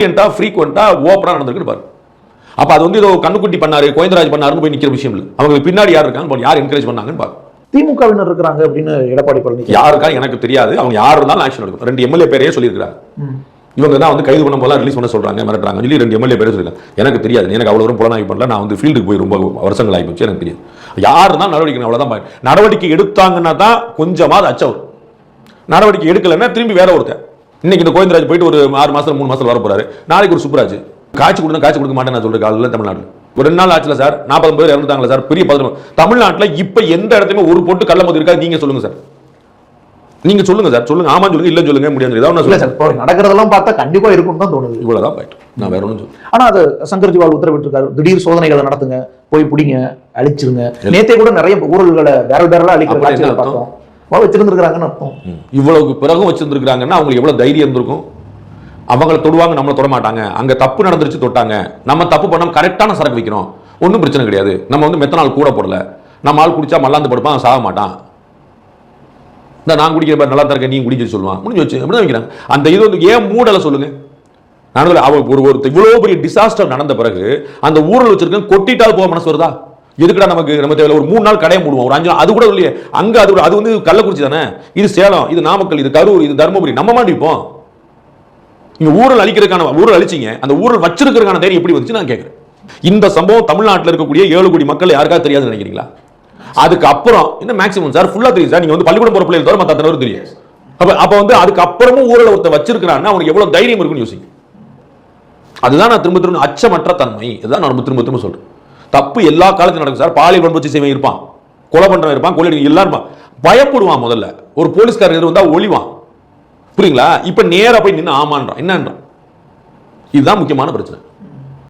ஃப்ரீக்வெண்டா ஃப்ரீக்வெண்டா ஓப்பனா நடந்திருக்கு பாரு. அப்ப அது வந்து ஏதோ கண்ணுக்குட்டி பண்ணாரு கோயந்தராஜ் பண்ணாருன்னு போய் நிக்கிற விஷயம் இல்லை. அவங்களுக்கு பின்னாடி யார் இருக்காங்க பாரு, யார் என்கரேஜ் பண்ணாங்கன்னு பாரு. திமுகவினர் இருக்கிறாங்க அப்படின்னு எடப்பாடி பழனிசாமி. யாருக்கா எனக்கு தெரியாது. அவங்க யார் இருந்தாலும் ஆக்ஷன் எடுக்கும். ரெண்டு எம்எல்ஏ பேரையே சொல்லியிருக்காங்க இவங்க தான் வந்து கைது பண்ண போலாம் ரிலீஸ் பண்ண சொல்றாங்க மிரட்டுறாங்க சொல்லி ரெண்டு எம்எல்ஏ பேரே சொல்லியிருக்காங்க. எனக்கு தெரியாது. எனக்கு அவ்வளோ தூரம் புலனாய்வு பண்ணல. நான் வந்து ஃபீல்டுக்கு போய் ரொம்ப வருஷங்கள் ஆகி போச்சு. எனக்கு தெரியாது. யார் இருந்தாலும் நடவடிக்கை அவ்வளோதான் பாரு. நடவடிக்கை எடுத்தாங்கன்னா தான் கொஞ்சமாவது அச்சம் வரும். நடவடிக்கை எடுக்கலைன்னா திரும்பி வேற ஒருத்தர் இன்னைக்கு இந்த கோவிந்தராஜ் போயிட்டு ஒரு ஆறு மாசத்துல மூணு மாசத்துல வர போறாரு நாளைக்கு ஒரு சுப்ராஜ் காட்சி கொடுங்க காட்சி கொடுக்க மாட்டேன் நான் சொல்றேன் காலையில் தமிழ்நாட்டில். ஒரு ரெண்டு நாள் ஆச்சுல சார் நாற்பது பேர் இறந்துட்டாங்களா சார்? பெரிய பதினொன்று தமிழ்நாட்டில் இப்போ எந்த இடத்துலையுமே ஒரு பொட்டு கள்ள மது இருக்காது. நீங்க சொல்லுங்க சார். நீங்க சொல்லுங்க சார். சொல்லுங்க. ஆமா சொல்லுங்க இல்லைன்னு சொல்லுங்க முடியாது. இல்ல சொல்லுங்க. சார் நடக்கிறதெல்லாம் பார்த்தா கண்டிப்பா இருக்கும்னு தான் தோணுது. இவ்வளவுதான் பாயிண்ட் நான் வேற ஒன்றும் சொல்ல ஆனா அது சங்கர் ஜிவால் உத்தரவிட்டிருக்காரு. திடீர் சோதனைகளை நடத்துங்க. போய் பிடிங்க அழிச்சிருங்க. நேத்தே கூட நிறைய ஊழல்களை பேரல் பேரலா அழிக்கிற பார்த்தோம். வச்சிருந்திருக்காங்கன்னு அர்த்தம். இவ்வளவுக்கு பிறகும் வச்சிருந்துருக்காங்கன்னா அவங்களுக்கு எவ்வளவு தைரியம் இருந்திருக்கும்? அவங்கள தொடுவாங்க நம்மளை தொட மாட்டாங்க அங்க தப்பு நடந்துருச்சு தொட்டாங்க. நம்ம தப்பு பண்ணாம கரெக்டான சரக்கு வைக்கிறோம். ஒன்றும் பிரச்சனை கிடையாது. நம்ம வந்து மெத்தனால் கூட போடல. நம்ம ஆள் குடிச்சா மல்லாந்து படுப்பான் சாக மாட்டான். இந்த நான் குடிக்கிற மாதிரி நல்லா தான் இருக்க நீ குடிச்சு சொல்லுவான். முடிஞ்சு வச்சு அப்படிதான் வைக்கிறாங்க. அந்த இது வந்து ஏன் மூடலை சொல்லுங்க? நான் அவ ஒரு ஒரு இவ்வளோ பெரிய டிசாஸ்டர் நடந்த பிறகு அந்த ஊரில் வச்சிருக்கேன் கொட்டிட்டால் போக மனசு வருதா? எதுக்குடா நமக்கு நம்ம தேவையில்ல? ஒரு மூணு நாள் கடையை மூடுவோம். ஒரு அஞ்சு நாள் அது கூட இல்லையே. அங்க அது கூட- அது வந்து கள்ளக்குறிச்சி தானே? இது சேலம் இது நாமக்கல் இது கரூர் இது தருமபுரி. நம்ம மாட்டிப்போம் இங்க ஊழல் அழிக்கிறதுக்கான ஊழல் அழிச்சிங்க. அந்த ஊழல் வச்சிருக்கிறதுக்கான தைரியம் எப்படி வந்துச்சு நான் கேட்குறேன் இந்த சம்பவம் தமிழ்நாட்டில் இருக்கக்கூடிய ஏழு கோடி மக்கள் யாருக்காவது தெரியாதுன்னு நினைக்கிறீங்களா? அதுக்கு அப்புறம் என்ன மேக்ஸிமம் சார் ஃபுல்லா தெரியும் சார் நீங்க வந்து பள்ளிக்கூடம் போற பிள்ளைகள் தவிர மத்த அத்தனை தெரியும் அப்ப அப்ப வந்து அதுக்கப்புறமும் அப்புறமும் ஒருத்தர் ஒருத்தன் வச்சிருக்கிறான்னா அவனுக்கு எவ்வளவு தைரியம் இருக்குன்னு யோசிங்க. அதுதான் நான் திரும்ப திரும்ப அச்சமற்ற தன்மை. இதுதான் நான் திரும்ப திரும்ப சொல்றேன். தப்பு எல்லா காலத்திலும் நடக்கும் சார். பாலியல் வன்புச்சி செய்வன் இருப்பான். கொலை பண்ணுறவன் இருப்பான் கொலை எல்லாம் இருப்பான். பயப்படுவான் முதல்ல. ஒரு போலீஸ்காரர் எதிர் வந்தால் ஒளிவான் புரியுங்களா? இப்போ நேராக போய் நின்று ஆமான்றான். என்னன்றான்? இதுதான் முக்கியமான பிரச்சனை.